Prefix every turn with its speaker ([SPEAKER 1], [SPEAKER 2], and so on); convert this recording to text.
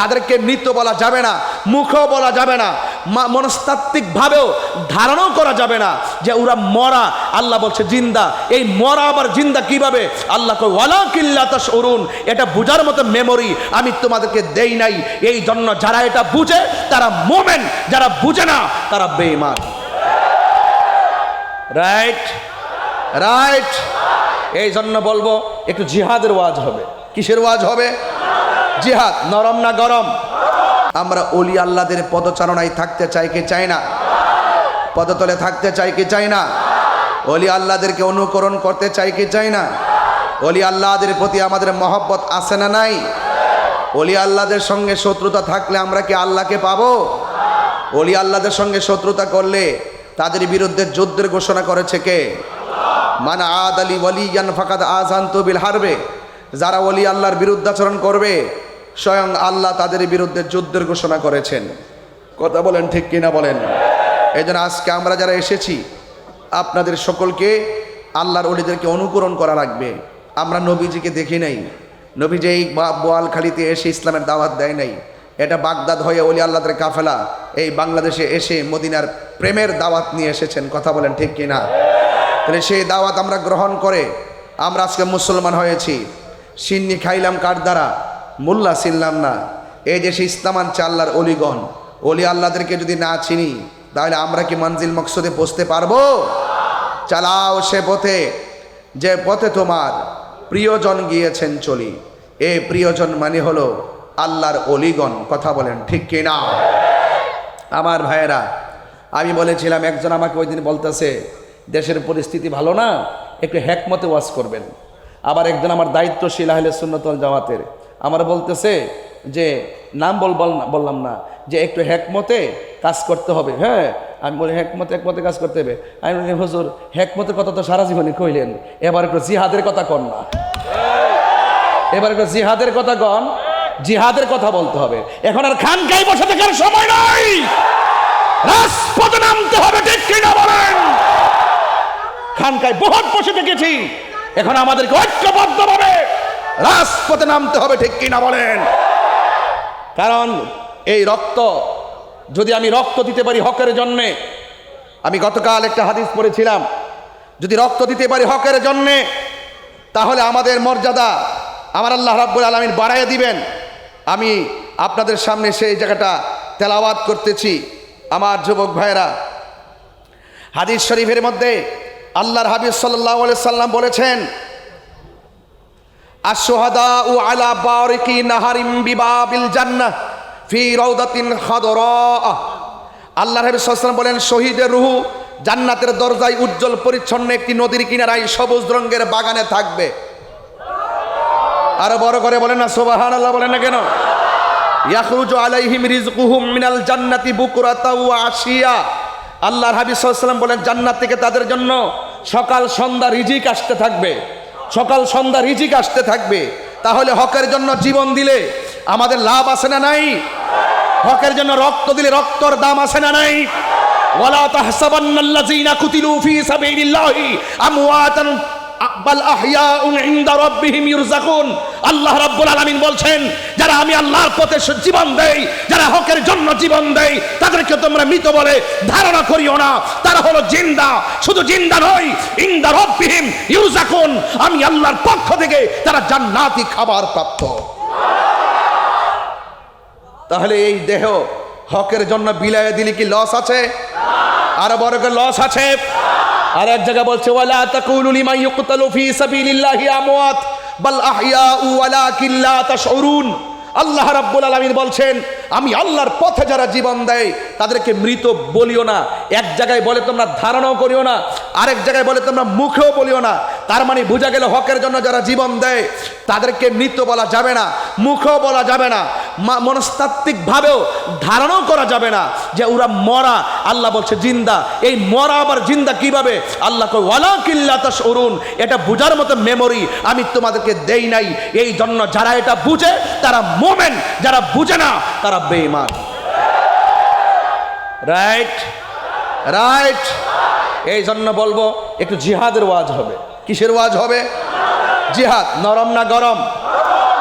[SPEAKER 1] তাদেরকে মৃত বলা যাবে না, মুখও বলা যাবে না মনস্তাত্ত্বিকভাবেও ধারণাও করা যাবে না যে ওরা মরা। আল্লাহ বলছে, জিন্দা, এই মরা আবার জিন্দা কীভাবে? আল্লাহ কয় ওয়ালা অরুণ এটা বুঝার মতো মেমোরি আমি তোমাদেরকে দেই নাই। এই জন্য যারা এটা বুঝে, তারা মোমেন, যারা বুঝে না, তারা বেঈমান। রাইট রাইট এই জন্য বলব, একটু জিহাদের ওয়াজ হবে। কিসের ওয়াজ হবে? জিহাদ, নরম না গরম? আমরা অলি আল্লাদের পদচারণায় থাকতে চাই কি চাই না? পদতলে থাকতে চাই কি চাই না? অলি আল্লাদেরকে অনুকরণ করতে চাই কি চাই না? অলি আল্লাহদের প্রতি আমাদের মহব্বত আছে না নাই? অলি আল্লাদের সঙ্গে শত্রুতা থাকলে আমরা কি আল্লাহকে পাবো? অলি আল্লাদের সঙ্গে শত্রুতা করলে তাদের বিরুদ্ধে যুদ্ধের ঘোষণা করেছে কে? মান আদ আলী ওয়ালিয়ান ফাকাদ আজান তবিল হারবে। যারা ওলি আল্লাহর বিরুদ্ধাচরণ করবে স্বয়ং আল্লাহ তাদের বিরুদ্ধে যুদ্ধের ঘোষণা করেছেন। কথা বলেন ঠিক কিনা বলেন? এই আজকে আমরা যারা এসেছি, আপনাদের সকলকে আল্লাহর অলিদেরকে অনুকরণ করা লাগবে। আমরা নবীজিকে দেখি নাই। নবীজি এই বা- বোয়ালখালীতে এসে ইসলামের দাওয়াত দেয় নাই। এটা বাগদাদ হয়ে অলি আল্লাহদের কাফেলা এই বাংলাদেশে এসে মদিনার প্রেমের দাওয়াত নিয়ে এসেছেন। কথা বলেন ঠিক কিনা? তাহলে সেই দাওয়াত আমরা গ্রহণ করে আমরা আজকে মুসলমান হয়েছি। সিন্নি খাইলাম কার দ্বারা? মোল্লা চিনলাম না। এই দেশে ইসলাম আনছে অলিগণ। অলি আল্লাহদেরকে যদি না চিনি, তাহলে আমরা কি মঞ্জিল মকসদে পৌঁছতে পারব? চালাও সে পথে, যে পথে তোমার প্রিয়জন গিয়েছেন চলি। এ প্রিয়জন মানে হলো আল্লাহর অলিগণ, কথা বলেন ঠিক কি কিনা? আমার ভাইয়েরা, আমি বলেছিলাম, একজন আমাকে ওই দিন বলতেছে, দেশের পরিস্থিতি ভালো না, একটু হ্যাকমতে ওয়াজ করবেন। আবার একজন আমার দায়িত্বশীল আহলে সুন্নতল জামাতের আমার বলতেছে যে, নাম বল, বল- বললাম না, যে একটু হ্যাকমতে কাজ করতে হবে হ্যাঁ? আমি বলি হ্যাকমতে একমতে কাজ করতে হবে। আমি বলি, হুজুর হ্যাকমতের কথা তো সারা জীবনে কইলেন, এবার একটু জিহাদের কথা কন না। এবার একটু জিহাদের কথা কন, জিহাদের কথা বলতে হবে। এখন আর খানকাই বসে থাকার সময় নাই। রাজপথে নামতে হবে, ঠিক কিনা বলেন? খানকায় বহুত বসে থেকেছি। এখন আমাদেরকে ঐক্যবদ্ধভাবে রাজপথে নামতে হবে, ঠিক কিনা বলেন? কারণ এই রক্ত, যদি আমি রক্ত দিতে পারি হকের জন্যে, আমি গতকাল একটা হাদিস পড়েছিলাম, যদি রক্ত দিতে পারি হকের জন্যে, তাহলে আমাদের মর্যাদা আমার আল্লাহ রাব্বুল আলমিন বাড়াইয়ে দিবেন। আমি আপনাদের সামনে সেই জায়গাটা তেলাওয়াত করতেছি, আমার যুবক ভাইয়েরা। হাদিস শরীফের মধ্যে আল্লাহর হাবিব সাল্লাহ সাল্লাম বলেছেন আশোহাদা উ আলা নাহারিম ফি বলেন রুহু জান্নাতের দরজায় উজ্জ্বল পরিচ্ছন্ন একটি নদীর কিনারায় সবুজ রঙের বাগানে থাকবে। আরও বড় করে বলেন না সোবাহান বলেন না কেন? মিনাল জান্নাতি বুকরাতা ওয়া আশিয়া। আল্লাহর বলেন, জান্নাত থেকে তাদের জন্য সকাল সন্ধ্যা রিজিক আসতে থাকবে। সকাল সন্ধ্যা রিজিক আসতে থাকবে, তাহলে হকের জন্য জীবন দিলে আমাদের লাভ আছে না নাই? হকের জন্য রক্ত দিলে রক্তর দাম আছে না নাই? ওয়ালা কুতিলু সাবিলিল্লাহি আমওয়াতান বাল ইনদা রাব্বিহিম ইরযাকুন আল্লাহ রাব্বুল আলামিন বলছেন, যারা আমি আল্লাহর পথে জীবন দেই, যারা হকের জন্য জীবন দেই, তাদেরকে তোমরা মৃত বলে ধারণা করিও না। তারা হলো জিন্দা, শুধু জিন্দা নয়, ইনদা আমি আল্লাহর পক্ষ থেকে তারা জান্নাতি খাবার প্রাপ্ত। তাহলে এই দেহ হকের জন্য বিলায় দিলে কি লস আছে? আরও বড় লস আছে? আর এক জায়গা বলছে, ওয়ালা তাকুলু লিমান ইউকতালু ফি সাবিলিল্লাহি আমওয়াত, বাল আহইয়াউ ওয়ালাকিন লা তাশউরুন। আল্লাহ রাব্বুল আলামিন বলছেন, আমি আল্লাহর পথে যারা জীবন দেয়, তাদেরকে মৃত বলিও না। এক জায়গায় বলে তোমরা ধারণাও করিও না, আরেক জায়গায় বলে তোমরা মুখেও বলিও না। তার মানে বোঝা গেল হকের জন্য যারা জীবন দেয়, তাদেরকে মৃত বলা যাবে না, মুখেও বলা যাবে না মনস্তাত্ত্বিকভাবেও ধারণাও করা যাবে না যে ওরা মরা। আল্লাহ বলছে, জিন্দা। এই মরা আবার জিন্দা কীভাবে? আল্লাহ কয় ওয়ালা কিল্লা অরুণ এটা বোঝার মতো মেমোরি আমি তোমাদেরকে দেই নাই। এই জন্য যারা এটা বুঝে, তারা মোমেন। যারা বুঝে না, তারা বেঈমান। রাইট রাইট এই জন্য বলব, একটু জিহাদের ওয়াজ হবে। কিসের ওয়াজ হবে? জিহাদ নরম না গরম?